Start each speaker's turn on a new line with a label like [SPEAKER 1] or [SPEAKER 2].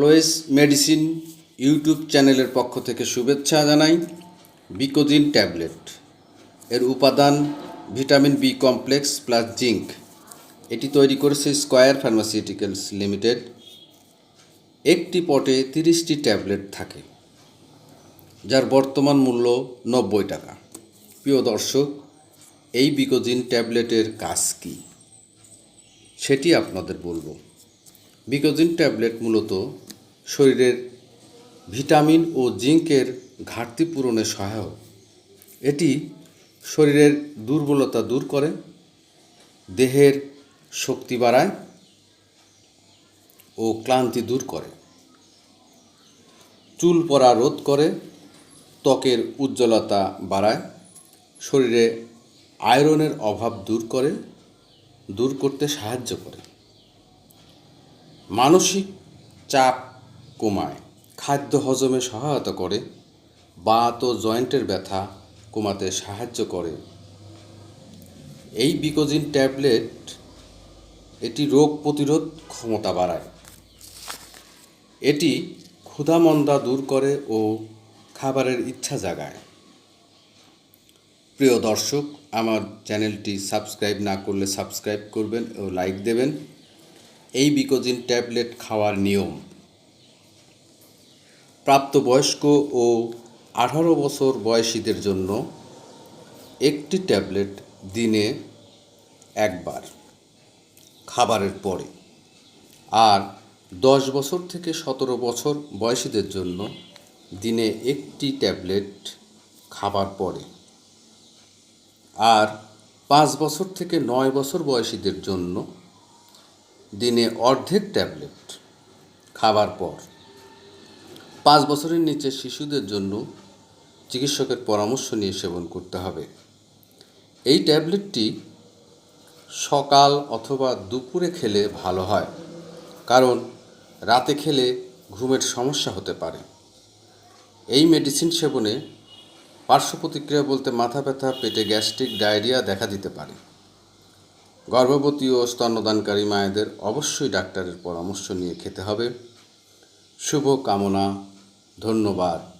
[SPEAKER 1] Always medicine YouTube চ্যানেলের পক্ষ থেকে শুভেচ্ছা জানাই বিকোজিন ট্যাবলেট এর উপাদান vitamin B complex plus zinc এটি তৈরি করেছে স্কয়ার ফার্মাসিউটিক্যালস লিমিটেড একটি পটে তিরিশটি ট্যাবলেট থাকে, যার বর্তমান মূল্য নব্বই টাকা। প্রিয় দর্শক, এই বিকোজিন ট্যাবলেটের কাজ কী? সেটি আপনাদের বলব। বিকোজিন ট্যাবলেট মূলত শরীরের ভিটামিন ও জিঙ্কের ঘাটতি পূরণে সহায়ক। এটি শরীরের দুর্বলতা দূর করে, দেহের শক্তি বাড়ায় ও ক্লান্তি দূর করে। চুল পড়া রোধ করে, ত্বকের উজ্জ্বলতা বাড়ায়, শরীরে আয়রনের অভাব দূর করে, দূর করতে সাহায্য করে। মানসিক চাপ কমায়। খাদ্য হজমে সহায়তা করে, বাত ও জয়েন্টের ব্যথা কমাতে সাহায্য করে। এই বিকোজিন ট্যাবলেট এটি রোগ প্রতিরোধ ক্ষমতা বাড়ায়। এটি ক্ষুধামন্দা দূর করে ও খাবারের ইচ্ছা জাগায়। প্রিয় দর্শক, আমার চ্যানেলটি সাবস্ক্রাইব না করলে সাবস্ক্রাইব করবেন ও লাইক দেবেন। এই বিকোজিন ট্যাবলেট খাওয়ার নিয়ম প্রাপ্তবয়স্ক ও আঠারো বছর বয়সীদের জন্য একটি ট্যাবলেট দিনে একবার, খাবারের পরে। আর দশ বছর থেকে সতেরো বছর বয়সীদের জন্য দিনে একটি ট্যাবলেট খাবার পরে। আর পাঁচ বছর থেকে নয় বছর বয়সীদের জন্য দিনে অর্ধেক ট্যাবলেট খাবার পর। পাঁচ বছরের নিচে শিশুদের জন্য চিকিৎসকের পরামর্শ নিয়ে সেবন করতে হবে। এই ট্যাবলেটটি সকাল অথবা দুপুরে খেলে ভালো হয়, কারণ রাতে খেলে ঘুমের সমস্যা হতে পারে। এই মেডিসিন সেবনে পার্শ্ব প্রতিক্রিয়া বলতে মাথা ব্যথা, পেটে গ্যাস্ট্রিক, ডায়রিয়া দেখা দিতে পারে। গর্ভবতী ও স্তন্যদানকারী মায়েদের অবশ্যই ডাক্তারের পরামর্শ নিয়ে খেতে হবে। শুভ কামনা। ধন্যবাদ।